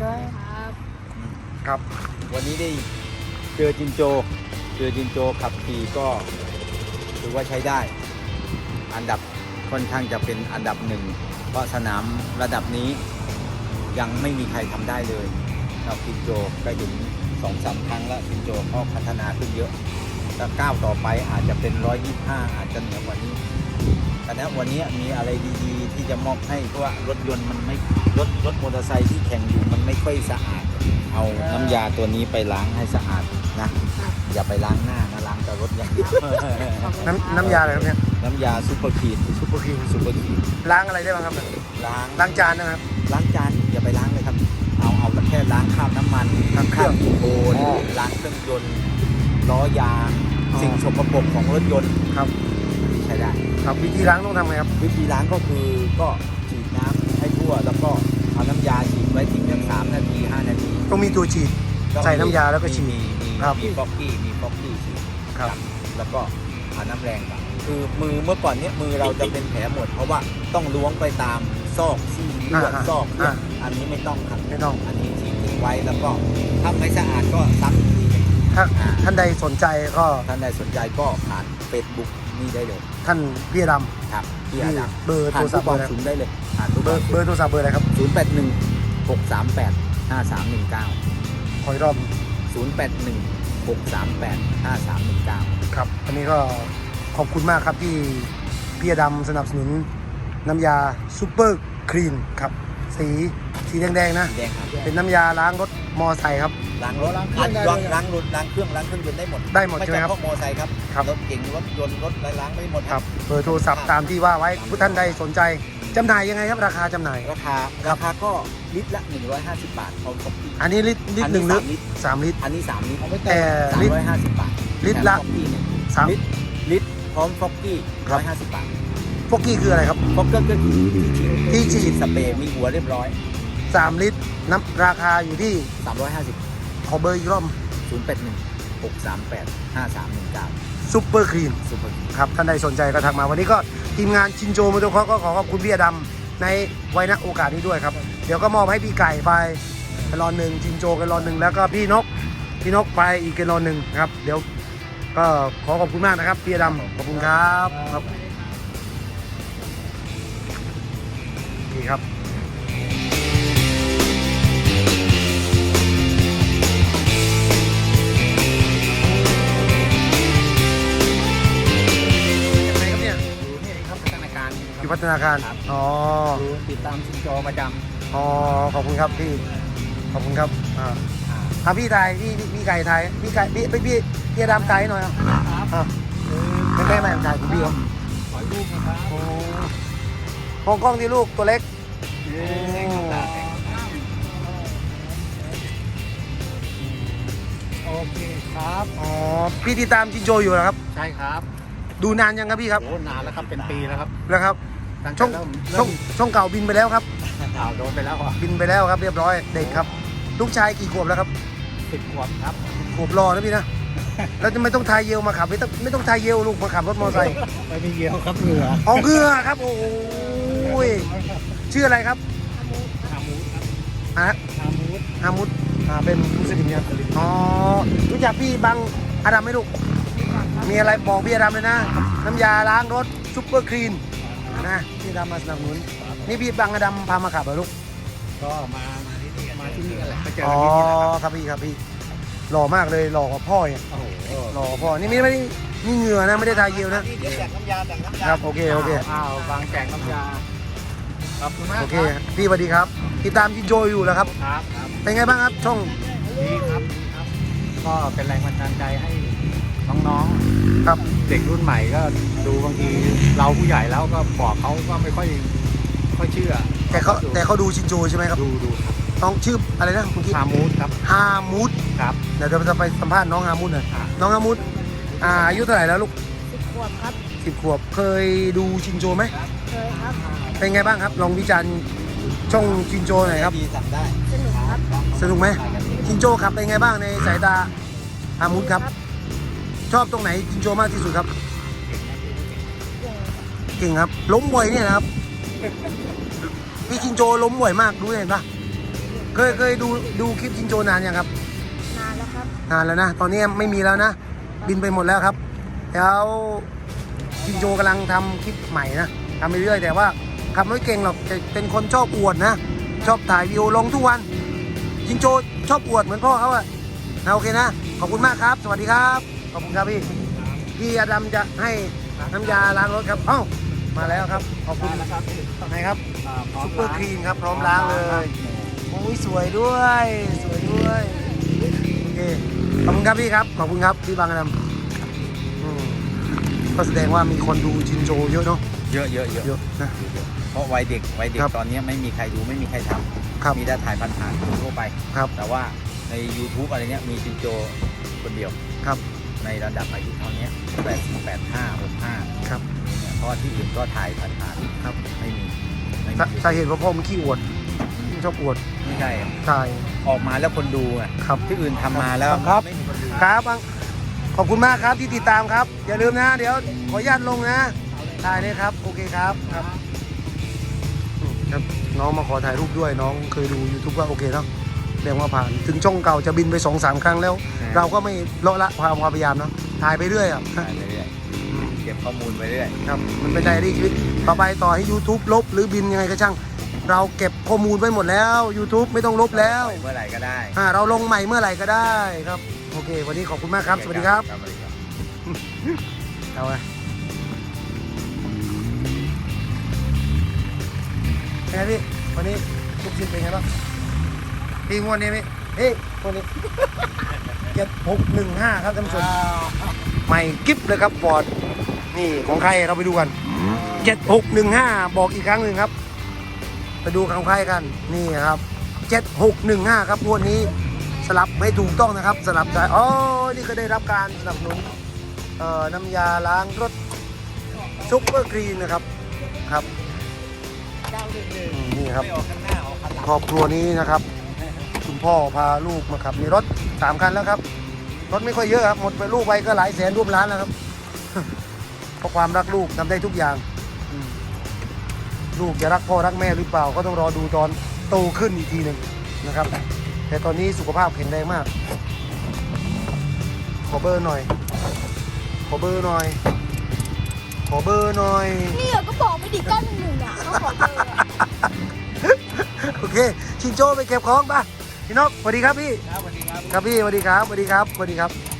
ครับครับ วันนี้ได้เจอจินโจ เจอจินโจขับขี่ก็ถือว่าใช้ได้ อันดับค่อนข้างจะเป็นอันดับหนึ่ง เพราะสนามระดับนี้ยังไม่มีใครทำได้เลยเราจินโจไปถึงสองสามครั้งแล้วจินโจก็พัฒนาขึ้นเยอะถ้าก้าวต่อไปอาจจะเป็น 125 อาจจะเหนือกว่านี้แต่นะวันนี้มีอะไรดี ที่จะมอบให้เพราะว่ารถยนต์มันไม่รถรถมอเตอร์ไซค์ที่แข่งอยู่มันไม่ค่อยสะอาด เอาน้ำยาตัวนี้ไปล้างให้สะอาดนะอย่าไปล้างหน้านะล้างแต่รถอย่างเดียวน้ำน้ำยาอะไรครับเนี่ยน้ำยาซูเปอร์คีนซุปเปอร์ครีมซูเปอร์คีนล้างอะไรได้บ้างครับเนี่ยล้างล้างจานนะครับ ล้างจานอย่าไปล้างเลยครับ เอาเอาแค่ล้างคราบน้ำมันล้างเครื่องบโคนอ๋อล้างเครื่องยนต์ล้อยางอ๋อสิ่งสกปรกของรถยนต์ครับ ใช้ได้ ครับวิธีล้างต้องทำไงครับ วิธีล้างก็คือก็ฉีดน้ำให้ทั่ว แล้วก็เอาน้ำยาฉีดไว้ทิ้งสักสามนาทีห้านาทีต้องมีตัวฉีด ใส่น้ำยาแล้วก็ฉีดมีมีครับมีฟอกกี้มีฟอกกี้ฉีดครับ แล้วก็เอาน้ำแรงกับคือมือเมื่อก่อนเนี้ยมือเราจะเป็นแผลหมด เพราะว่าต้องล้วงไปตามซอกซี่ลวดอ่าซอกอ่าอันนี้ไม่ต้องครับไม่ต้องอันนี้ฉีดทิ้งไว้แล้วก็ถ้าไม่สะอาดก็ซักอีกทีหนึ่งถ้าอ่าท่านใดสนใจก็ท่านใดสนใจก็ผ่านเฟซบุ๊ก นี่ได้เลยท่านพี่ดครับำพี่อาดัมเบอร์โทผ่านรศัพทุท์กเบกอองร์อะไรศูนย์ได้เลยผ่านทุกเบอร์เบอร์โทรศัพท์เบอร์อะไรครับศูนย์แปดหนึ่งหกสามแปดห้าสามหนึ่งเก้าขออีกรอบศูนย์แปดหนึ่งหกสามแปดห้าสามหนึ่งเก้า ครับอันนี้ก็ขอบคุณมากครับที่พี่ดำสนับสนุนน้ำยาซูเปอร์คลีนครับ สีสีแดงๆนะ แดงครับเป็นน้ำยาล้างรถมอไซค์ครับ ล้างรถล้าล้างงเครื่องได้ล้างเลยล้างรถล้างเครื่องล้างเครื่องยนต์ได้หมดได้หมดใช่ไหมครับ เฉพาะมอไซค์ครับครับ รถเก๋งรถยนต์รถอะไรล้างไม่หมดครับเบอร์โทรศัพท์ตามที่ว่าไว้ผู้ท่านใดสนใจจำหน่ายยังไงครับราคาจำหน่าย ราคาราคาก็ลิตรละ 150 บาทพร้อมกับปีอันนี้ลิตรลิตรหนึ่งลิตรสามลิตร อันนี้ 3 ลิตรแต่ สามลิตร ร้อยห้าสิบบาทลิตรละ แถมฟอกกี้เนี่ยสาม ลิตรลิตรพร้อมฟอกกี้ครัร้อบยห้าสิบบาท พวกกี้คืออะไรครับฟอกเกอร์ก็คือที่ฉีดที่ฉีดสเปรย์มีหัวเรียบร้อยสามลิตรน้ำราคาอยู่ที่350 ขอเบอร์อีกรอบ081 638 5319ซุปเปอร์คลีน ซุปเปอร์ครับท่านใดสนใจก็ทักมาวันนี้ก็ทีมงานชินโจมอเตอร์คอร์ก็ขอขอบคุณพี่อดำในไว้ณโอกาสนี้ด้วยครับ เดี๋ยวก็มอบให้พี่ไก่ไปแกลลอนหนึ่งชินโจแกลลอนหนึ่งแล้วก็พี่นกพี่นกไปอีกแกลลอนหนึ่งครับ เดี๋ยวก็ขอขอบคุณมากนะครับพี่อดำขอบคุณครับครับ นี่ครับ ยังไงครับเนี่ยดูนี่ครับพัฒนาการอยู่พัฒนาการ ครับอ๋อ ดูติดตามชิงจอประจอ๋อ ขอบคุณครับพี่ ขอบคุณครับ อ่าำอ่าอะพี่ไทยพี่พี่พี่ไก่ไทยพี่ไก่พี่พี่พี่พี่ดำไก่หน่อยอะอะไม่ไม่ไม่ถ่ายคุณพี่ครับขอรูปนะครับโอ้ มองกล้องที่ลูกตัวเล็กโอเคครับอ๋อพี่ติดตามจินโจอยู่เหรอครับ ใช่ครับดูนานยังครับพี่ครับโอ้นานแล้วครับเป็นปีแล้วครับแล้วครับตั้งแต่ช่องเริ่มช่องช่องเก่าบินไปแล้วครับ ข่าวโดนไปแล้วอะบินไปแล้วครับเรียบร้อยเด็กครับ ลูกชายกี่ขวบแล้วครับสิบขวบครับขวบรอนะพี่นะ แล้วจะไม่ต้องทายเยลมาขับไม่ต้องไม่ต้องทายเยลลูกมาขับรถมอเตอร์ไซค์ไม่มีเยี่ยวครับเหนืออ๋อเกลือครับโอ้ยชื่ออะไรครับฮามูดครับอะฮามูดฮามุดอ่าเป็นมุสลิมเนี่ยอ๋อรู้จักพี่บังอาดัมไหมลูกมีอะไรบอกพี่อาดัมเลยนะ น้ำยาล้างรถซุปเปอร์คลีนนะพี่อาดัมมาสนับสนุนนี่พี่บังอาดัมพามาขับเหรอลูกก็มามาที่นี่มาที่นี่กันแหละก็เจออ๋อกันที่นี่แหละครับพี่ครับพี่ หล่อมากเลยหล่อกว่าพ่อเนี่ยโอ้โหหล่อกว่าพ่อนี่ไม่ไม่ได้นี่เหงื่อนะไม่ได้ทาเยลนะนี่เดี๋ยวแจกน้ำยาแจกน้ำยาครับโอเคโอเคอ้าวบางแจกน้ำยาขอบคุณมากโอเคพี่สวัสดีครับ ติดตามจินโจอยู่แล้วครับครับครับเป็นไงบ้างครับช่องดีครับดีครับก็เป็นแรงบันดาลใจให้น้องครับๆเด็กรุ่นใหม่ก็ดูบางทีเราผู้ใหญ่แล้วก็บอกเขาก็ไม่ค่อยไม่ค่อยเชื่อแต่เขาแต่เขาดูชินโจใช่ไหมครับดูดูครับ น้องชื่ออะไรนะคุณคิดฮามูดครับฮามุดครับเดี๋ยวเราจะไปสัมภาษณ์น้องฮามุดหน่อยอ่าน้องฮามุดอ่าอายุเท่าไหร่แล้วลูกสิบขวบครับสิบขวบเคยดูชินโจไหมเคยครับเป็นไงบ้างครับ ลองวิจารณ์ช่องชินโจหน่อยครับดีสั่งได้สนุกครับสนุกไหมชินโจครับเป็นไงบ้างในสายตาฮามุดครับ ชอบตรงไหนชินโจมากที่สุดครับเก่งเก่งครับล้มบ่อยเนี่ยนะครับพี่ชินโจล้มบ่อยมากรู้เห็นปะ เคยเคยดูดูคลิปจินโจนานยังครับ นานแล้วครับนานแล้วนะ ตอนนี้ไม่มีแล้วนะ บินไปหมดแล้วครับ แล้วจินโจกำลังทำคลิปใหม่นะทำไปเรื่อยแต่ว่าขับไม่เก่งหรอกแต่เป็นคนชอบอวดนะ ชอบถ่ายวิดีโอลงทุกวันจินโจชอบอวดเหมือนพ่อเขาอะนะโอเคนะ ขอบคุณมากครับ สวัสดีครับ ขอบคุณครับพี่ พี่อดัมจะให้น้ำยาล้างรถครับ เอ้า มาแล้วครับ ขอบคุณนะครับไหนครับอ่าพร้อมซุปเปอร์ล้างครีมครับ พร้อมล้างเลยโอ้ยสวยด้วย สวยด้วยโอเคขอบคุณครับพี่ครับ ขอบคุณครับพี่บางอดัมอืมก็แสดงว่ามีคนดูชินโจเยอะเนาะเยอะเยอะเยอะเยอะนะ เพราะวัยเด็กวัยเด็กครับตอนนี้ไม่มีใครดูไม่มีใครทครับำมีแต่ถ่ายผ่านๆทั่วไป ครับแต่ว่าใน YouTube อะไรเนี้ยมีจินโจคนเดียวครับในระดับอายุเท่านี้แปดแปดห้าหกห้าครับเพราะว่าที่อื่นก็ถ่ายผ่านครับๆไม่มีไม่มีสาสาเหตุเพราะพ่อมันขี้อวดชอบอวด ไม่ใช่ถ่ายออกมาแล้วคนดูไงครับ ที่อื่นทำมาแล้วครับ ไม่มีคนดูครับบังขอบคุณมากครับที่ติดตามครับ อย่าลืมนะ เดี๋ยวขออนุญาตลงนะถ่ายเลยครับ โอเคครับครับอืมครับ น้องมาขอถ่ายรูปด้วยน้องเคยดู YouTube ว่าโอเคเนาะเรียกว่าผ่านถึงช่องเก่าจะบินไปสองสามครั้งแล้ว เราก็ไม่เลาะละความพยายามเนาะถ่ายไปเรื่อยอะ ถ่ายไปเรื่อยเก็บข้อมูลไปเรื่อย ครับมันเป็นไดอารี่ชีวิต ต่อไปต่อให้ YouTube ลบหรือบินยังไงก็ช่าง เราเก็บข้อมูลไว้หมดแล้ว YouTube ไม่ต้องลบแล้วเมื่อไหร่ก็ได้อ่าเราลงใหม่เมื่อไหร่ก็ได้ครับ โอเค วันนี้ขอบคุณมากครับ สวัสดีครับ สวัสดีครับ เอาไงเป็นไงพี่ วันนี้ทุกชิ้นเป็นไงบ้างพี่งวดนี้พี่เฮ้ยงวดนี้ เจ็ดหกหนึ่งห้าครับท่านผู้ชมใหม่กิ๊บเลยครับฟอร์ดนี่ของใครเราไปดูกันเจ็ดหกหนึ่งห้าบอกอีกครั้งหนึ่งครับ ไปดูของใครกันนี่ครับเจ็ดหกหนึ่งห้าครับงวดนี้สลับให้ถูกต้องนะครับสลับใจอ๋อนี่ก็ได้รับการสนับสนุนเอ่อน้ำยาล้างรถซุปเปอร์กรีนนะครับครับอืมนี่ครับไม่ออกข้างหน้าออกข้างหลังครอบครัวนี้นะครับ คุณพ่อพาลูกมาขับ มีรถสามคันแล้วครับ รถไม่ค่อยเยอะครับ หมดไปลูกไปก็หลายแสนร่วมล้านแล้วครับเพราะความรักลูกทำได้ทุกอย่างอืม ลูกจะรักพ่อรักแม่หรือเปล่า ก็ต้องรอดูตอนโตขึ้นอีกทีหนึ่งนะครับ แต่ตอนนี้สุขภาพแข็งแรงมาก ขอเบอร์หน่อย ขอเบอร์หน่อย ขอเบอร์หน่อย นี่ก็บอกไม่ดีก้อนหนึ่งอะเขาขอเบอร์อะโอเค ชินโจไปเก็บของป่ะพี่นกสวัสดีครับพี่ ครับสวัสดีครับ ครับพี่สวัสดีครับสวัสดีครับสวัสดีครับ